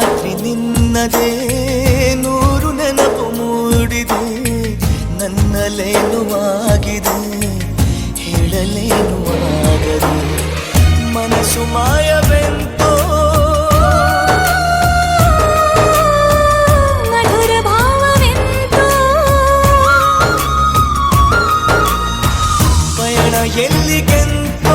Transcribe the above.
രാത്രി നിന്നതേ നൂറു നെനപ്പു മൂടിതെ നന്നലേനുവാകിതെ ഇളലേനുവാകതെ മനസ്സുമായ എല്ലിഗെന്തോ